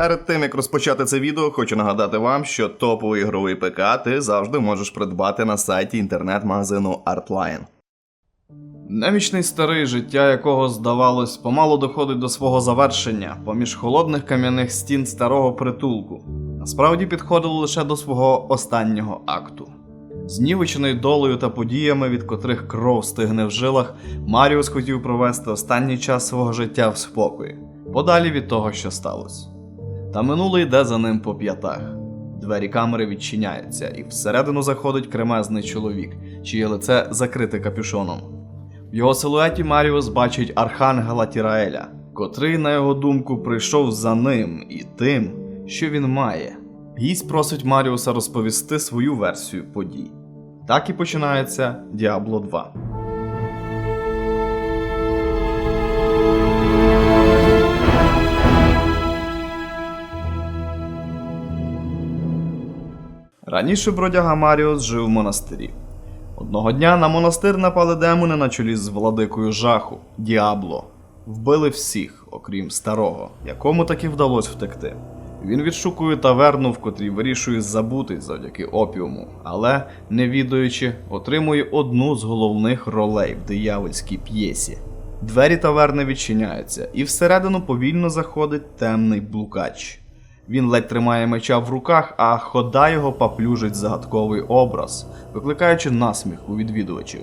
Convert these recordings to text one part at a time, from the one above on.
Перед тим як розпочати це відео, хочу нагадати вам, що топовий ігровий ПК ти завжди можеш придбати на сайті інтернет-магазину Artline. Немічний старий, життя якого, здавалось, помало доходить до свого завершення поміж холодних кам'яних стін старого притулку, насправді підходило лише до свого останнього акту. Знівечений долею та подіями, від котрих кров стигне в жилах, Маріус хотів провести останній час свого життя в спокої, подалі від того, що сталося. Та минуле йде за ним по п'ятах. Двері камери відчиняються, і всередину заходить кремезний чоловік, чиє лице закрите капюшоном. В його силуеті Маріус бачить архангела Тіраеля, котрий, на його думку, прийшов за ним і тим, що він має. Гість просить Маріуса розповісти свою версію подій. Так і починається Діабло 2. Раніше бродяга Маріус жив в монастирі. Одного дня на монастир напали демони на чолі з владикою жаху Діабло. Вбили всіх, окрім старого, якому таки вдалося втекти. Він відшукує таверну, в котрій вирішує забути завдяки опіуму, але, не відаючи, отримує одну з головних ролей в диявольській п'єсі. Двері таверни відчиняються, і всередину повільно заходить темний блукач. Він ледь тримає меча в руках, а хода його поплюжить загадковий образ, викликаючи насміх у відвідувачів.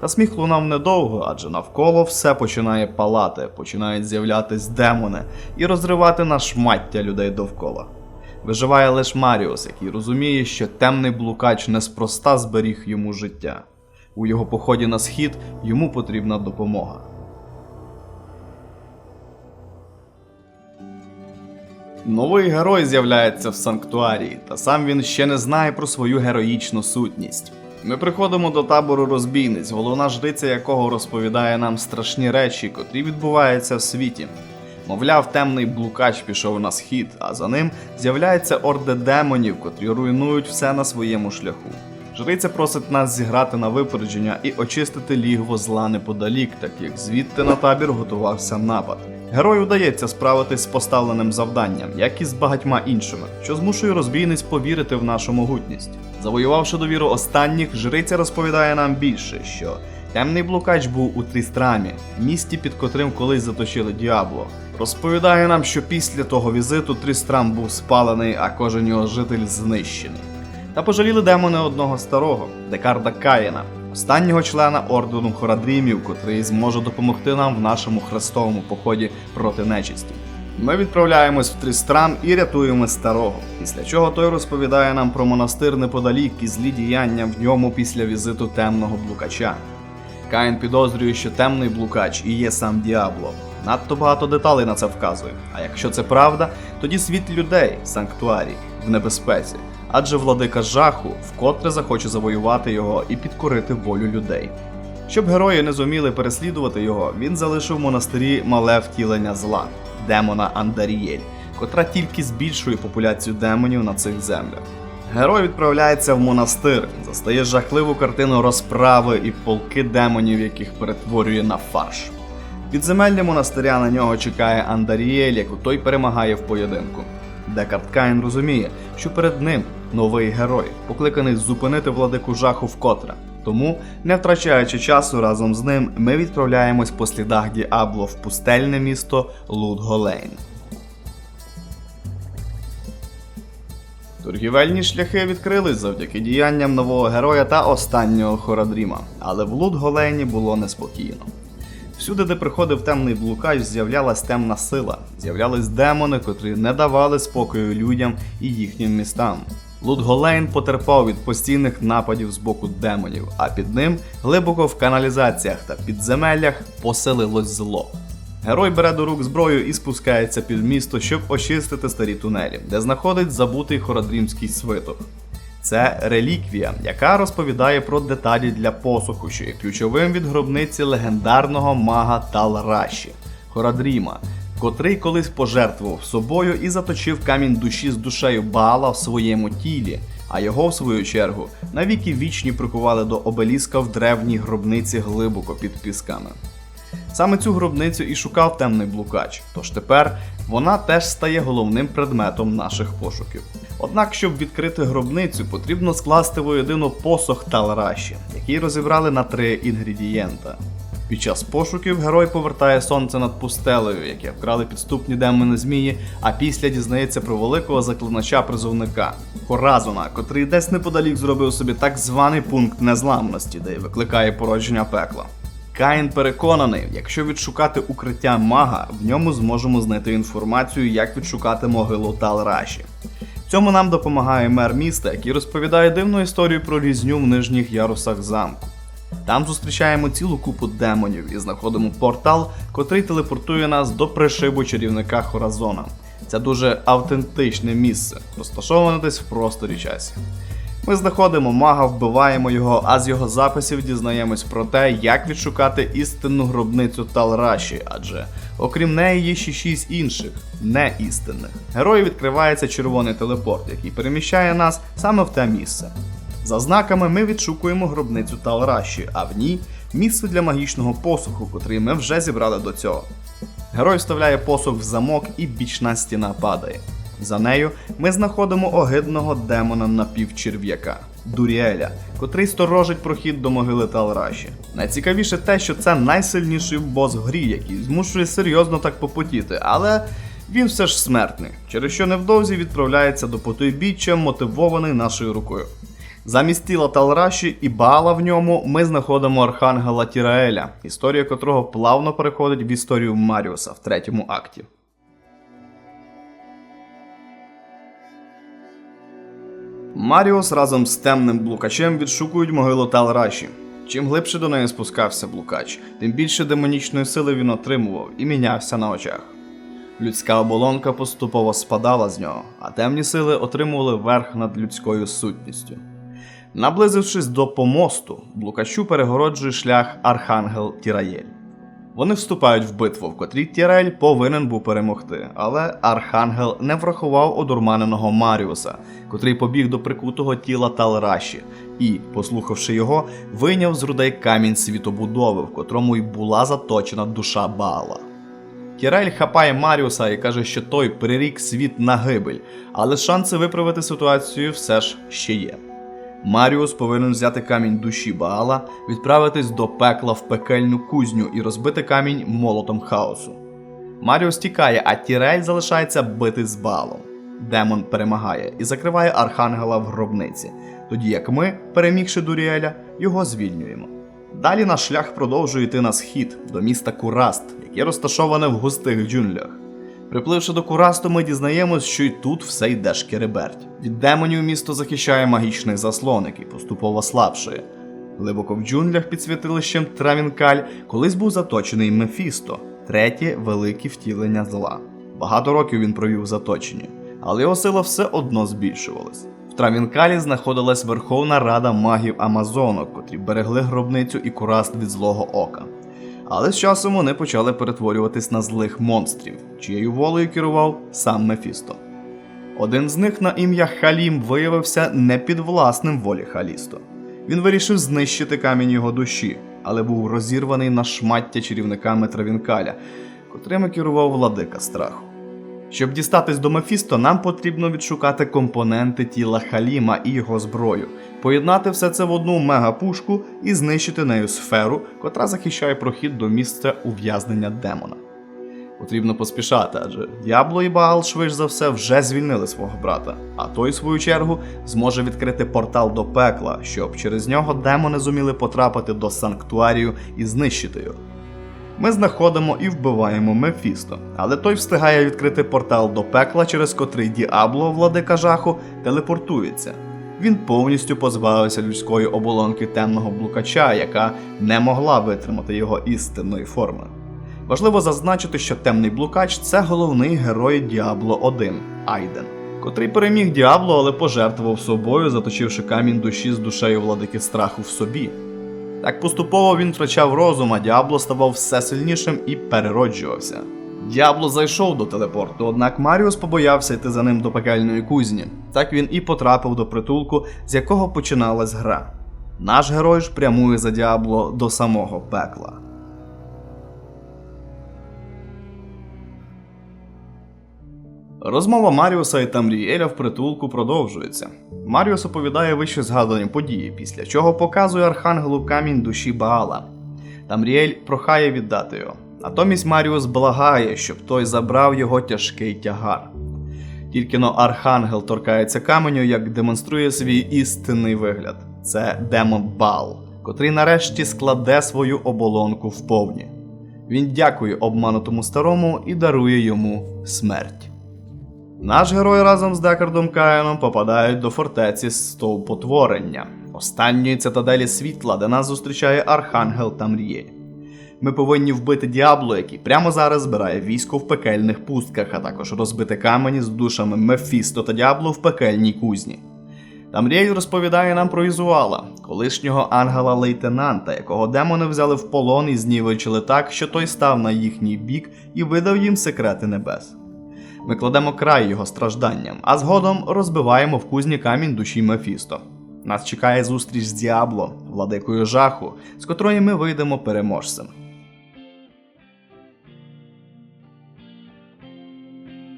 Та сміх лунав недовго, адже навколо все починає палати, починають з'являтись демони і розривати на шмаття людей довкола. Виживає лише Маріус, який розуміє, що темний блукач неспроста зберіг йому життя. У його поході на схід йому потрібна допомога. Новий герой з'являється в санктуарії, та сам він ще не знає про свою героїчну сутність. Ми приходимо до табору розбійниць, головна жриця якого розповідає нам страшні речі, котрі відбуваються в світі. Мовляв, темний блукач пішов на схід, а за ним з'являється орда демонів, котрі руйнують все на своєму шляху. Жриця просить нас зіграти на випередження і очистити лігво зла неподалік, так як звідти на табір готувався напад. Герою вдається справитись з поставленим завданням, як і з багатьма іншими, що змушує розбійниць повірити в нашу могутність. Завоювавши довіру останніх, жриця розповідає нам більше, що темний блукач був у Трістрамі, місті, під котрим колись заточили Діабло. Розповідає нам, що після того візиту Трістрам був спалений, а кожен його житель знищений. Та пожаліли демони одного старого, Декарда Каїна, останнього члена ордену Хорадрімів, котрий зможе допомогти нам в нашому хрестовому поході проти нечисті. Ми відправляємось в Трістрам і рятуємо старого, після чого той розповідає нам про монастир неподалік і злі діяння в ньому після візиту темного блукача. Каїн підозрює, що темний блукач і є сам Діабло. Надто багато деталей на це вказує. А якщо це правда, тоді світ людей, санктуарій, в небезпеці, адже владика жаху вкотре захоче завоювати його і підкорити волю людей. Щоб герої не зуміли переслідувати його, він залишив в монастирі мале втілення зла демона Андарієль, котра тільки збільшує популяцію демонів на цих землях. Герой відправляється в монастир, застає жахливу картину розправи і полки демонів, яких перетворює на фарш. Підземелля монастиря на нього чекає Андарієль, яку той перемагає в поєдинку. Декарт Каїн розуміє, що перед ним новий герой, покликаний зупинити владику жаху вкотре. Тому, не втрачаючи часу разом з ним, ми відправляємось по слідах Діабло в пустельне місто Лудголейн. Торгівельні шляхи відкрились завдяки діянням нового героя та останнього Хорадріма, але в Лудголейні було неспокійно. Всюди, де приходив темний блукач, з'являлась темна сила, з'являлись демони, котрі не давали спокою людям і їхнім містам. Лудголейн потерпав від постійних нападів з боку демонів, а під ним глибоко в каналізаціях та підземеллях поселилось зло. Герой бере до рук зброю і спускається під місто, щоб очистити старі тунелі, де знаходить забутий хородрімський свиток. Це реліквія, яка розповідає про деталі для посуху, що є ключовим від гробниці легендарного мага Талраші Хорадріма, котрий колись пожертвував собою і заточив камінь душі з душею Баала в своєму тілі, а його, в свою чергу, навіки вічні прикували до обеліска в древній гробниці глибоко під пісками. Саме цю гробницю і шукав темний блукач, тож тепер вона теж стає головним предметом наших пошуків. Однак, щоб відкрити гробницю, потрібно скласти воєдино посох Талраші, який розібрали на три інгредієнта. Під час пошуків герой повертає сонце над пустелею, яке вкрали підступні демони змії, а після дізнається про великого заклинача призовника Хоразуна, котрий десь неподалік зробив собі так званий пункт незламності, де й викликає породження пекла. Каїн переконаний, якщо відшукати укриття мага, в ньому зможемо знайти інформацію, як відшукати могилу Талраші. Цьому нам допомагає мер міста, який розповідає дивну історію про різню в нижніх ярусах замку. Там зустрічаємо цілу купу демонів і знаходимо портал, котрий телепортує нас до пришибу чарівника Хоразона. Це дуже автентичне місце, розташоване десь в просторі часі. Ми знаходимо мага, вбиваємо його, а з його записів дізнаємось про те, як відшукати істинну гробницю Талраші, адже окрім неї є ще шість інших, не істинних. Герою відкривається червоний телепорт, який переміщає нас саме в те місце. За знаками ми відшукуємо гробницю Талраші, а в ній місце для магічного посуху, котрий ми вже зібрали до цього. Герой вставляє посух в замок і бічна стіна падає. За нею ми знаходимо огидного демона напівчерв'яка Дуріеля, котрий сторожить прохід до могили Талраші. Найцікавіше те, що це найсильніший бос в грі, який змушує серйозно так попотіти, але він все ж смертний, через що невдовзі відправляється до потойбіччя, мотивований нашою рукою. Замість тіла Талраші і Баала в ньому ми знаходимо архангела Тіраеля, історія котрого плавно переходить в історію Маріуса в третьому акті. Маріус разом з темним блукачем відшукують могилу Талраші. Чим глибше до неї спускався блукач, тим більше демонічної сили він отримував і мінявся на очах. Людська оболонка поступово спадала з нього, а темні сили отримували верх над людською сутністю. Наблизившись до помосту, блукачу перегороджує шлях Архангел Тіраєль. Вони вступають в битву, в котрій Тірель повинен був перемогти, але Архангел не врахував одурманеного Маріуса, котрий побіг до прикутого тіла Талраші, і, послухавши його, вийняв з рудей камінь світобудови, в котрому й була заточена душа Баала. Тірель хапає Маріуса і каже, що той прирік світ на гибель, але шанси виправити ситуацію все ж ще є. Маріус повинен взяти камінь душі Баала, відправитись до пекла в пекельну кузню і розбити камінь молотом хаосу. Маріус тікає, а Тірель залишається бити з Баалом. Демон перемагає і закриває архангела в гробниці, тоді як ми, перемігши Дуріеля, його звільнюємо. Далі наш шлях продовжує йти на схід до міста Кураст, яке розташоване в густих джунглях. Припливши до Курасту, ми дізнаємось, що й тут все йде шкереберть. Від демонів місто захищає магічний заслон, який поступово слабшає. Глибоко в джунглях під святилищем Травінкаль колись був заточений Мефісто, третє велике втілення зла. Багато років він провів в але його сила все одно збільшувалась. В Травінкалі знаходилась Верховна Рада магів Амазонок, котрі берегли гробницю і кураст від злого ока. Але з часом вони почали перетворюватись на злих монстрів, чиєю волею керував сам Мефісто. Один з них на ім'я Халім виявився непідвласним волі Халісто. Він вирішив знищити камінь його душі, але був розірваний на шмаття чарівниками Травінкаля, котрими керував владика страху. Щоб дістатись до Мефісто, нам потрібно відшукати компоненти тіла Халіма і його зброю, поєднати все це в одну мегапушку і знищити нею сферу, котра захищає прохід до місця ув'язнення демона. Потрібно поспішати, адже Діабло і Баал швидш за все вже звільнили свого брата, а той, в свою чергу, зможе відкрити портал до пекла, щоб через нього демони зуміли потрапити до санктуарію і знищити його. Ми знаходимо і вбиваємо Мефісто, але той встигає відкрити портал до пекла, через котрий Діабло, владика жаху, телепортується. Він повністю позбавився людської оболонки темного блукача, яка не могла витримати його істинної форми. Важливо зазначити, що темний блукач це головний герой Діабло 1 Айден, котрий переміг Діабло, але пожертвував собою, заточивши камінь душі з душею владики страху в собі. Так поступово він втрачав розум, а Діабло ставав все сильнішим і перероджувався. Діабло зайшов до телепорту, однак Маріус побоявся йти за ним до пекельної кузні. Так він і потрапив до притулку, з якого починалась гра. Наш герой ж прямує за Діабло до самого пекла. Розмова Маріуса і Тамрієля в притулку продовжується. Маріус оповідає вище згадані події, після чого показує архангелу камінь душі Баала. Тамріель прохає віддати його. Натомість Маріус благає, щоб той забрав його тяжкий тягар. Тільки но архангел торкається каменю, як демонструє свій істинний вигляд. Це демон Бал, котрий нарешті складе свою оболонку вповні. Він дякує обманутому старому і дарує йому смерть. Наш герой разом з Декардом Каїном попадають до фортеці Стовпотворення, останньої цитаделі світла, де нас зустрічає Архангел Тамрієль. Ми повинні вбити Діабло, який прямо зараз збирає військо в пекельних пустках, а також розбити камені з душами Мефісто та Діабло в пекельній кузні. Тамріель розповідає нам про Ізуала, колишнього ангела-лейтенанта, якого демони взяли в полон і знівечили так, що той став на їхній бік і видав їм секрети небес. Ми кладемо край його стражданням, а згодом розбиваємо в кузні камінь душі Мефісто. Нас чекає зустріч з Діабло, владикою жаху, з котрої ми вийдемо переможцем.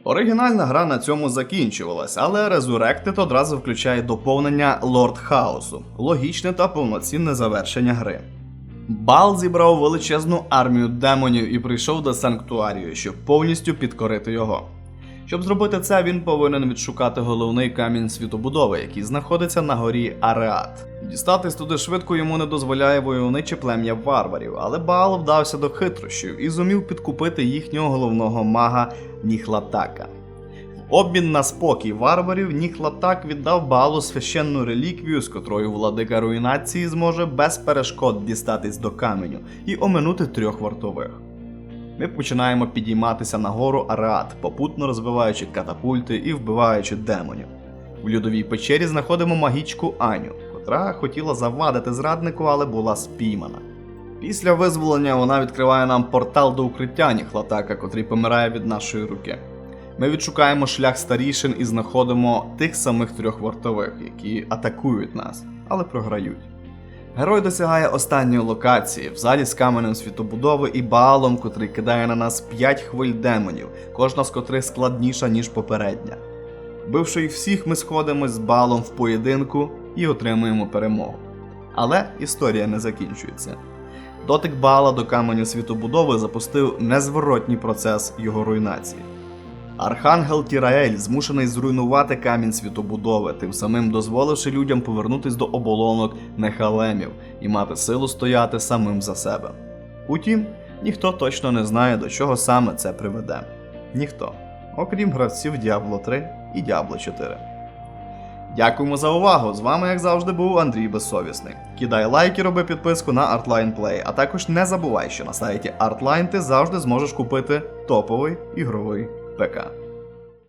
Оригінальна гра на цьому закінчувалась, але Resurrected одразу включає доповнення Лорд Хаосу, логічне та повноцінне завершення гри. Бал зібрав величезну армію демонів і прийшов до санктуарію, щоб повністю підкорити його. Щоб зробити це, він повинен відшукати головний камінь світобудови, який знаходиться на горі Ареат. Дістатись туди швидко йому не дозволяє войовниче плем'я варварів, але Баал вдався до хитрощів і зумів підкупити їхнього головного мага Ніхлатака. В обмін на спокій варварів Ніхлатак віддав Баалу священну реліквію, з котрою владика руйнації зможе без перешкод дістатись до каменю і оминути трьох вартових. Ми починаємо підійматися на гору Ареат, попутно розвиваючи катапульти і вбиваючи демонів. В льодовій печері знаходимо магічку Аню, котра хотіла завадити зраднику, але була спіймана. Після визволення вона відкриває нам портал до укриття Ніхлатака, котрий помирає від нашої руки. Ми відшукаємо шлях старішин і знаходимо тих самих трьох вартових, які атакують нас, але програють. Герой досягає останньої локації в залі з каменем світобудови і Баалом, котрий кидає на нас 5 хвиль демонів, кожна з котрих складніша, ніж попередня. Бивши їх всіх, ми сходимось з Баалом в поєдинку і отримуємо перемогу. Але історія не закінчується. Дотик Баала до каменю світобудови запустив незворотній процес його руйнації. Архангел Тіраель змушений зруйнувати камінь світобудови, тим самим дозволивши людям повернутись до оболонок Нехалемів і мати силу стояти самим за себе. Утім, ніхто точно не знає, до чого саме це приведе. Ніхто, окрім гравців Diablo 3 і Diablo 4. Дякуємо за увагу! З вами, як завжди, був Андрій Безсовісний. Кидай лайк і роби підписку на Artline Play, а також не забувай, що на сайті Artline ти завжди зможеш купити топовий ігровий ПК.